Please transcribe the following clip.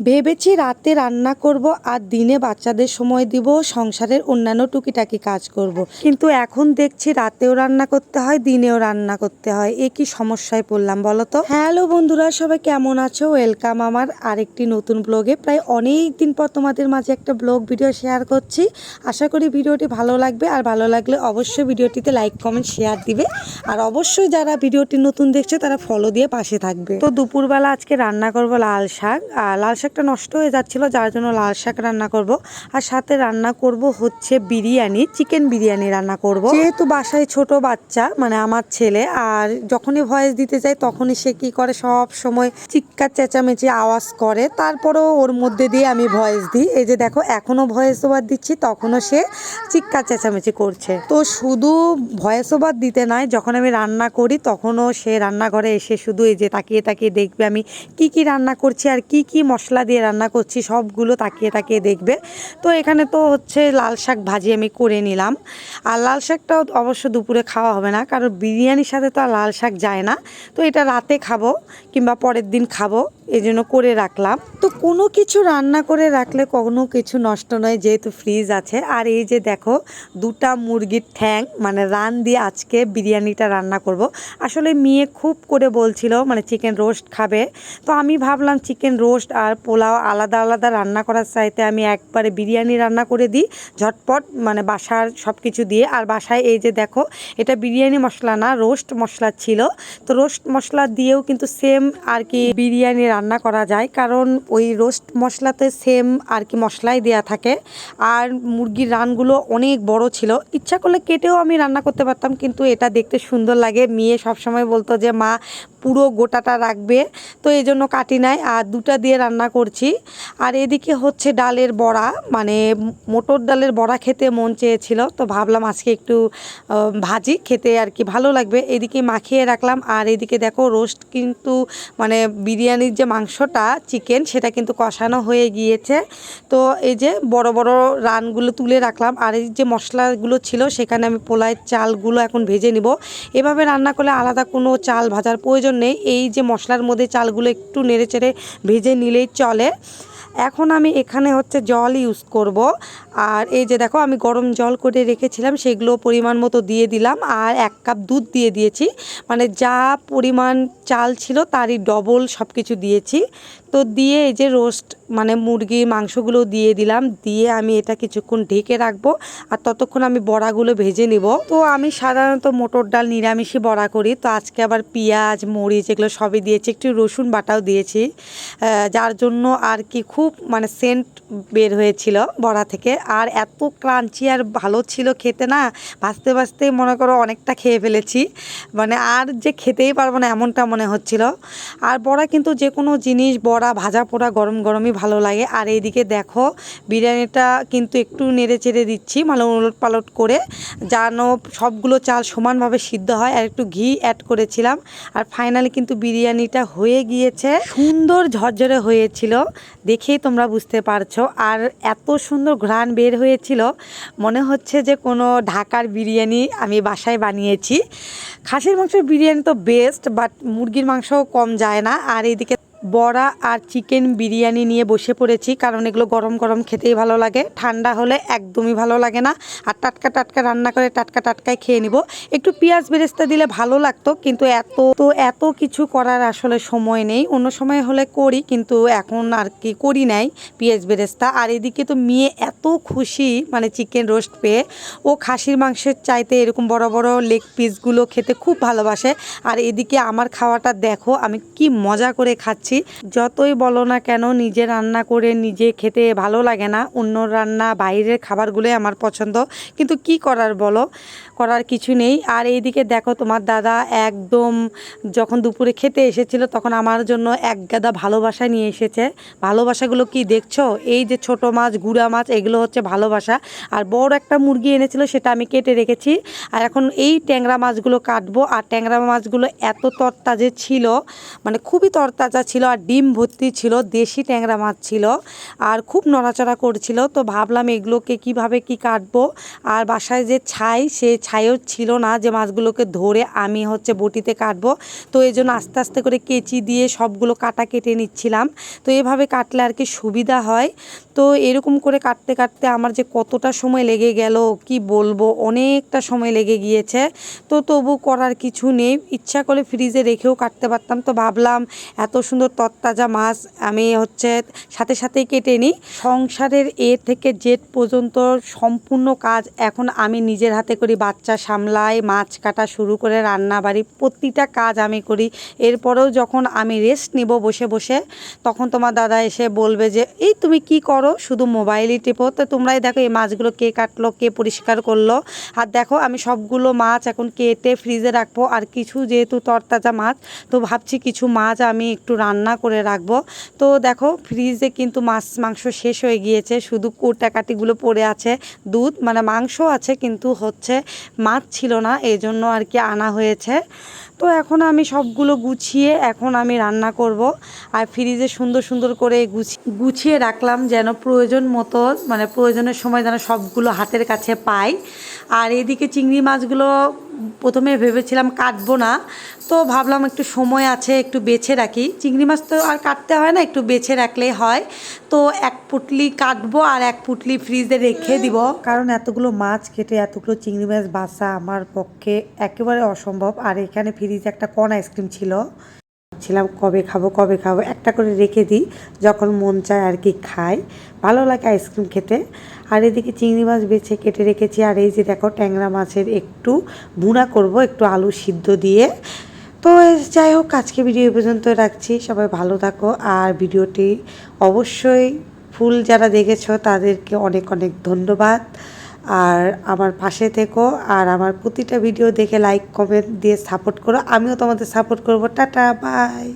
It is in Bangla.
ভেবেছি রাতে রান্না করব আর দিনে বাচ্চাদের সময় দিব, সংসারের অন্যান্য টুকিটাকি কাজ করব। কিন্তু এখন দেখছি রাতেও রান্না করতে হয়, দিনেও রান্না করতে হয়। এ কি সমস্যায় পড়লাম বলো তো? হ্যালো বন্ধুরা, সবাই কেমন আছো? ওয়েলকাম আমার আরেকটি নতুন ব্লগে প্রায় অনেক দিন পর তোমাদের মাঝে একটা ব্লগ ভিডিও শেয়ার করছি। আশা করি ভিডিওটি ভালো লাগবে। আর ভালো লাগলে অবশ্যই ভিডিওটিতে লাইক কমেন্ট শেয়ার দিবে। আর অবশ্যই যারা ভিডিওটি নতুন দেখছে, তারা ফলো দিয়ে পাশে থাকবে। তো দুপুরবেলা আজকে রান্না করব লাল শাক। লাল শাকটা নষ্ট হয়ে যাচ্ছিল, যার জন্য লাল শাক রান্না করব। আর সাথে রান্না করব হচ্ছে বিরিয়ানি, চিকেন বিরিয়ানি রান্না করব। যেহেতু বাসায় ছোট বাচ্চা মানে আমার ছেলে, আর যখনই ভয়েস দিতে যায় তখনই সে কি করে? সব সময় চিৎকার, চেঁচামেচি আওয়াজ করে। তারপরেও ওর মধ্যে দিয়ে আমি ভয়েস দিই। এই যে দেখো এখনও ভয়েস ওভার দিচ্ছি, তখনও সে চিৎকার, চেঁচামেচি করছে। তো শুধু ভয়েস ওভার দিতে নয় যখন আমি রান্না করি, তখনও সে রান্নাঘরে এসে শুধু এই যে তাকিয়ে তাকিয়ে দেখবে আমি কি কি রান্না করছি আর কি কি মশলা দিয়ে রান্না করছি, সবগুলো তাকিয়ে তাকিয়ে দেখবে। তো এখানে তো হচ্ছে লাল শাক ভাজি আমি করে নিলাম। আর লাল শাকটাও অবশ্য দুপুরে খাওয়া হবে না, কারণ বিরিয়ানির সাথে তো আর লাল শাক যায় না। তো এটা রাতে খাব কিংবা পরের দিন খাব। এই জন্য করে রাখলাম। তো কোনো কিছু রান্না করে রাখলে কোনো কিছু নষ্ট নয়, যেহেতু ফ্রিজ আছে। আর এই যে দেখো, দুটা মুরগির ঠ্যাং মানে রান দিয়ে আজকে বিরিয়ানিটা রান্না করব। আসলে মেয়ে খুব করে বলছিল মানে চিকেন রোস্ট খাবে। তো আমি ভাবলাম চিকেন রোস্ট আর পোলাও আলাদা আলাদা রান্না করার চাইতে আমি একবারে বিরিয়ানি রান্না করে দিই, ঝটপট মানে বাসার সব কিছু দিয়ে। আর বাসায় এই যে দেখো, এটা বিরিয়ানি মশলা না রোস্ট মশলা ছিল। তো রোস্ট মশলা দিয়েও কিন্তু সেম আর কি বিরিয়ানি রান্না করা যায়, কারণ ওই রোস্ট মশলাতে সেম আর কি মশলাই দেওয়া থাকে। আর মুরগির রানগুলো অনেক বড় ছিল। ইচ্ছা করলে কেটেও আমি রান্না করতে পারতাম, কিন্তু এটা দেখতে সুন্দর লাগে। মেয়ে সবসময় বলতো যে, মা পুরো গোটাটা রাখবে। তো এই জন্য কাটি নাই, আর দুটা দিয়ে রান্না করছি। আর এদিকে হচ্ছে ডালের বড়া মানে মোটর ডালের বড়া খেতে মন চেয়েছিল, তো ভাবলাম আজকে একটু ভাজি খেতে আর কি ভালো লাগবে। এদিকে মাখিয়ে রাখলাম, আর এদিকে দেখো রোস্ট কিন্তু মানে বিরিয়ানির যে মাংসটা, চিকেন, সেটা কিন্তু কষানো হয়ে গিয়েছে। তো এই যে বড় বড় রানগুলো তুলে রাখলাম, আর এই যে মশলাগুলো ছিল, সেখানে আমি পোলাইয়ের চালগুলো এখন ভেজে নিব। এভাবে রান্না করলে আলাদা কোনো চাল ভাজার প্রয়োজন নেই। এই যে মশলার মধ্যে চালগুলো একটু নেড়ে চেড়ে ভেজে নিলেই চলে। এখন আমি এখানে হচ্ছে জল ইউজ করব। আর এই যে দেখো, আমি গরম জল করে রেখেছিলাম, সেগুলো পরিমাণ মতো দিয়ে দিলাম। আর এক কাপ দুধ দিয়ে দিয়েছি। মানে যা পরিমাণ চাল ছিল, তারই ডবল সব কিছু দিয়েছি। তো দিয়ে এই যে রোস্ট মানে মুরগির মাংসগুলো দিয়ে দিলাম। দিয়ে আমি এটা কিছুক্ষণ ঢেকে রাখব। আর ততক্ষণ আমি বড়াগুলো ভেজে নিব। তো আমি সাধারণত মোটর ডাল, নিরামিষই বড়া করি। তো আজকে আবার পেঁয়াজ, মরিচ, এগুলো সবই দিয়েছি। একটু রসুন বাটাও দিয়েছি। যার জন্য আর কি খুব মানে সেন্ট বের হয়েছিল বড়া থেকে। আর এত ক্রাঞ্চি আর ভালো ছিল খেতে না, ভাজতে ভাজতে মনে করো অনেকটা খেয়ে ফেলেছি। মানে আর যে খেতেই পারব না এমনটা মনে হচ্ছিল। আর বড়া কিন্তু যে কোনো জিনিস, বড়া, ভাজা, পোড়া গরম গরমই ভালো লাগে। আর এইদিকে দেখো, বিরিয়ানিটা কিন্তু একটু নেড়ে চেড়ে দিচ্ছি মানে উলট পালট করে, যেন সবগুলো চাল সমানভাবে সিদ্ধ হয়। আর একটু ঘি অ্যাড করেছিলাম। আর ফাইনালি কিন্তু বিরিয়ানিটা হয়ে গিয়েছে। সুন্দর ঝরঝরে হয়েছিল। দেখেই তোমরা বুঝতে পারছ। আর এত সুন্দর ঘ্রাণ বের হয়েছিল, মনে হচ্ছে যে কোনো ঢাকার বিরিয়ানি আমি বাসায় বানিয়েছি। খাসির মাংসের বিরিয়ানি তো বেস্ট বাট মুরগির মাংসও কম যায় না। আর এইদিকে বড়া আর চিকেন বিরিয়ানি নিয়ে বসে পড়েছি, কারণ এগুলো গরম গরম খেতেই ভালো লাগে। ঠান্ডা হলে একদমই ভালো লাগে না। আর টাটকা টাটকা রান্না করে টাটকা টাটকায় খেয়ে নিব। একটু পেঁয়াজ বেরেস্তা দিলে ভালো লাগতো, কিন্তু এত, তো এত কিছু করার আসলে সময় নেই। অন্য সময় হলে করি, কিন্তু এখন আর কি করি নাই পেঁয়াজ বেরেস্তা। আর এদিকে তো মেয়ে এত খুশি মানে চিকেন রোস্ট পেয়ে। ও খাসির মাংসের চাইতে এরকম বড় বড় লেগ পিসগুলো খেতে খুব ভালোবাসে। আর এদিকে আমার খাওয়াটা দেখো, আমি কি মজা করে খাচ্ছি। যতই বলো না কেন, নিজে রান্না করে নিজে খেতে ভালো লাগে না। অন্য রান্না বাইরের খাবারগুলোই আমার পছন্দ। কিন্তু কি করার বলো? করার কিছু নেই। আর এইদিকে দেখো তোমার দাদা একদম যখন দুপুরে খেতে এসেছিল, তখন আমার জন্য এক গাদা ভালোবাসা নিয়ে এসেছে। ভালোবাসাগুলো কি দেখছ? এই যে ছোট মাছ, গুড়া মাছ, এগুলো হচ্ছে ভালোবাসা। আর বড় একটা মুরগি এনেছিল, সেটা আমি কেটে রেখেছি। আর এখন এই ট্যাংরা মাছগুলো কাটবো। আর ট্যাংরা মাছগুলো এত তরতাজে ছিল মানে খুবই তরতাজা ছিল। আর ডিম ভর্তি ছিল, দেশি ট্যাংরা মাছ ছিল আর খুব নড়াচড়া করছিল। তো ভাবলাম এগুলোকে কীভাবে কি কাটবো? আর বাসায় যে ছাই, সে ছাইও ছিল না। যে মাছগুলোকে ধরে আমি হচ্ছে বটিতে কাটবো। তো এই জন্য আস্তে আস্তে করে কেচি দিয়ে সবগুলো কাটা কেটে নিচ্ছিলাম। তো এভাবে কাটলে আর কি সুবিধা হয়। তো এরকম করে কাটতে কাটতে আমার যে কতটা সময় লেগে গেল, কি বলব? অনেকটা সময় লেগে গিয়েছে। তো তবু করার কিছু নেই। ইচ্ছা করে ফ্রিজে রেখেও কাটতে পারতাম। তো ভাবলাম এত সুন্দর তরতাজা মাছ আমি হচ্ছে সাথে সাথেই কেটে নিই। সংসারের এ থেকে জেড পর্যন্ত সম্পূর্ণ কাজ এখন আমি নিজের হাতে করি, বাচ্চা সামলাই মাছ কাটা শুরু করে রান্না বাড়ি প্রতিটা কাজ আমি করি। এরপরেও যখন আমি রেস্ট নিব বসে বসে, তখন তোমার দাদা এসে বলবে যে, এই তুমি কি করো? শুধু মোবাইলই টেপো। তো তোমরাই দেখো এই মাছগুলো কে কাটলো, কে পরিষ্কার করল। আর দেখো আমি সবগুলো মাছ এখন কেটে ফ্রিজে রাখব। আর কিছু যেহেতু তরতাজা মাছ, তো ভাবছি কিছু মাছ আমি একটু রান্না করে রাখব। তো দেখো, ফ্রিজে কিন্তু মাছ, মাংস শেষ হয়ে গিয়েছে। শুধু কোটাকাটিগুলো পড়ে আছে। দুধ মানে মাংস আছে, কিন্তু হচ্ছে মাছ ছিল না এই জন্য আর কি আনা হয়েছে। তো এখন আমি সবগুলো গুছিয়ে এখন আমি রান্না করব আর ফ্রিজে সুন্দর সুন্দর করে গুছি- গুছিয়ে রাখলাম যেন প্রয়োজন মতো মানে প্রয়োজনের সময় যেন সবগুলো হাতের কাছে পাই। আর এদিকে চিংড়ি মাছগুলো প্রথমে ভেবেছিলাম কাটবো না, তো ভাবলাম একটু সময় আছে, একটু বেছে রাখি। চিংড়ি মাছ তো আর কাটতে হয় না, একটু বেছে রাখলেই হয়। তো এক পুটলি কাটবো আর এক পুটলি ফ্রিজে রেখে দিব। কারণ এতগুলো মাছ কেটে, এতগুলো চিংড়ি মাছ বাসা আমার পক্ষে একেবারে অসম্ভব। আর এখানে ফ্রিজে একটা কর্ন আইসক্রিম ছিল। ছিলাম কবে খাব কবে খাব? একটা করে রেখে দিই, যখন মন চায় আর কি খাই। ভালো লাগে আইসক্রিম খেতে। আর এদিকে চিংড়ি মাছ বেছে কেটে রেখেছি। আর এই যে দেখো, ট্যাংরা মাছের একটু ভুনা করব, একটু আলু সিদ্ধ দিয়ে। তো যাই হোক, আজকে ভিডিও পর্যন্ত রাখছি। সবাই ভালো থাকো। আর ভিডিওটি অবশ্যই ফুল যারা দেখেছ, তাদেরকে অনেক অনেক ধন্যবাদ। আর আমার পাশে থেকো, আর আমার প্রতিটা ভিডিও দেখে লাইক কমেন্ট দিয়ে সাপোর্ট করো। আমিও তোমাদের সাপোর্ট করব। Tata bye